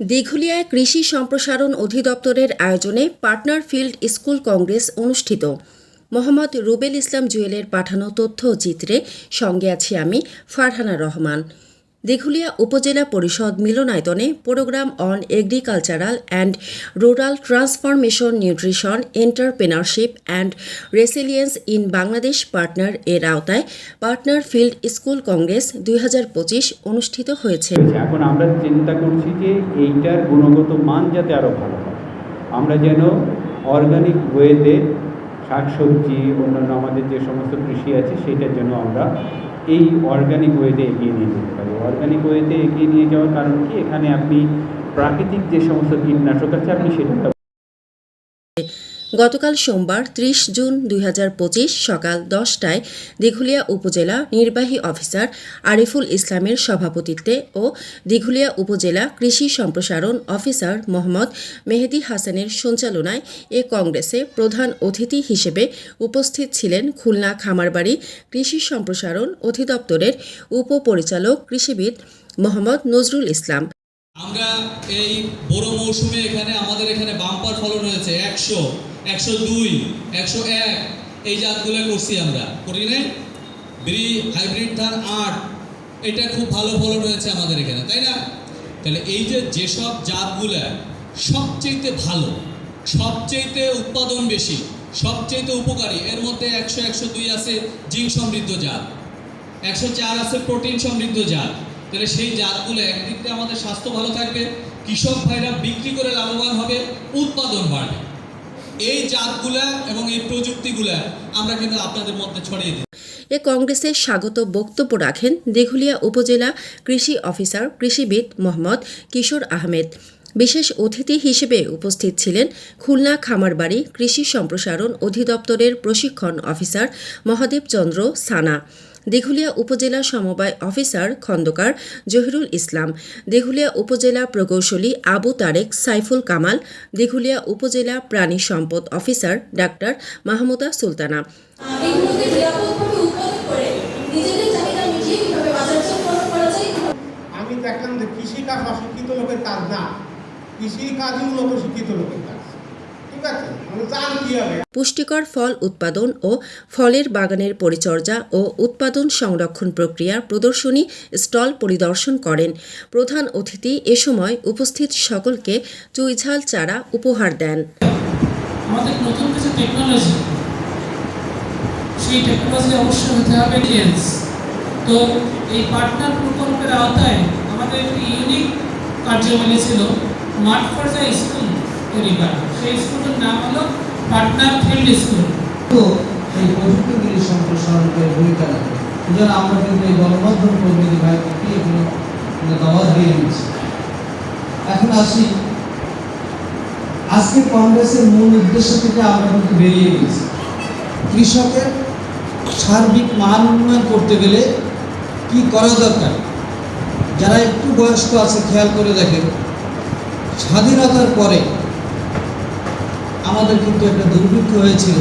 দীঘলিয়ায় কৃষি সম্প্রসারণ অধিদপ্তরের আয়োজনে পার্টনার ফিল্ড স্কুল কংগ্রেস অনুষ্ঠিত। মোহাম্মদ রুবেল ইসলাম জুয়েলের পাঠানো তথ্য চিত্রে সঙ্গে আছি আমি, ফারহানা রহমান। দীঘলিয়া উপজেলা পরিষদ মিলনায়তনে program on agricultural and rural transformation nutrition, entrepreneurship and resilience in Bangladesh partner এর আওতায় পার্টনার ফিল্ড স্কুল কংগ্রেস দুই হাজার পঁচিশ অনুষ্ঠিত হয়েছে। এখন আমরা চিন্তা করছি যে এইটার গুণগত মান যাতে আরও ভালো হয় আমরা যেন অর্গানিক ওয়েতে শাকসবজি, অন্যান্য আমাদের যে সমস্ত কৃষি আছে, সেটার জন্য আমরা এই অর্গানিক ওয়েতে এগিয়ে নিয়ে যেতে পারি। অর্গানিক ওয়েতে এগিয়ে নিয়ে যাওয়ার কারণ কি? এখানে আপনি প্রাকৃতিক যে সমস্ত কীটনাশক আছে, আপনি সেটা গতকাল সোমবার ত্রিশ জুন দুই হাজার পঁচিশ সকাল দশটায় দিঘুলিয়া উপজেলা নির্বাহী অফিসার আরিফুল ইসলামের সভাপতিত্বে ও দিঘুলিয়া উপজেলা কৃষি সম্প্রসারণ অফিসার মোহাম্মদ মেহেদি হাসানের সঞ্চালনায় এ কংগ্রেসে প্রধান অতিথি হিসেবে উপস্থিত ছিলেন খুলনা খামারবাড়ি কৃষি সম্প্রসারণ অধিদপ্তরের উপপরিচালক কৃষিবিদ মোহাম্মদ নজরুল ইসলাম। আমরা এই বড় মৌসুমে এখানে আমাদের এখানে বাম্পার ফলন হয়েছে একশো। একশো দুই, একশো এক, এই জাতগুলো করছি আমরা। করি না ব্রি, হাইব্রিড ধান আট, এটা খুব ভালো ফলন হয়েছে আমাদের এখানে, তাই না? তাহলে এই যে যেসব জাতগুলো সবচেয়েতে ভালো সবচেয়েতে উৎপাদন বেশি সবচেয়েতে উপকারী, এর মধ্যে একশো একশো দুই আছে জিঙ্ক সমৃদ্ধ জাত, একশো চার আছে প্রোটিন সমৃদ্ধ জাত। তাহলে সেই জাতগুলো একদিক দিয়ে আমাদের স্বাস্থ্য ভালো থাকবে, কৃষক ভাইরা বিক্রি করে লাভবান হবে, উৎপাদন বাড়বে। এই জাতগুলা এবং এই প্রযুক্তিগুলা আমরা কিন্তু আপনাদের মধ্যে ছড়িয়ে দিই। এ কংগ্রেসে স্বাগত বক্তব্য রাখেন দিঘুলিয়া উপজেলা কৃষি অফিসার কৃষিবিদ মোহাম্মদ কিশোর আহমেদ। বিশেষ অতিথি হিসেবে উপস্থিত ছিলেন খুলনা খামারবাড়ি কৃষি সম্প্রসারণ অধিদপ্তরের প্রশিক্ষণ অফিসার মহাদেব চন্দ্র সানা। দিঘুলিয়া উপজেলা সমবায় অফিসার খন্দকার জহিরুল ইসলাম দিঘুলিয়া উপজেলা প্রকৌশলী আবু তারেক সাইফুল কামাল দিঘুলিয়া উপজেলা প্রাণী সম্পদ অফিসার ডাক্তার মাহমুদা সুলতানা। আমি দেখলাম যে কৃষিকাজ অশিক্ষিত লোকের কাজ না। কৃষিকাজই মূলত শিক্ষিত লোকের কাজ। পুষ্টিকর ফল উৎপাদন ও ফলের বাগানের পরিচর্যা ও উৎপাদন সংরক্ষণ প্রক্রিয়ার প্রদর্শনী স্টল পরিদর্শন করেন। প্রধান অতিথি এ সময় উপস্থিত সকলকে চুইঝাল চারা উপহার দেন। আমাদের কিছু টেকনোলজি সেই টেকনোলজি অবশ্যই হতে হবে তো এই পার্টনার প্রকল্পের আওতায় আমাদের একটি ইউনিক ছিল মাঠ পর্যায়ে স্কুল এখন আসি। কংগ্রেসের মূল উদ্দেশ্য থেকে আমরা বেরিয়ে কৃষকের সার্বিক মান উন্নয়ন করতে গেলে কি করা দরকার? যারা একটু বয়স্ক আছে, খেয়াল করে দেখেন। স্বাধীনতার পরে আমাদের কিন্তু একটা দুর্ভিক্ষ হয়েছিল।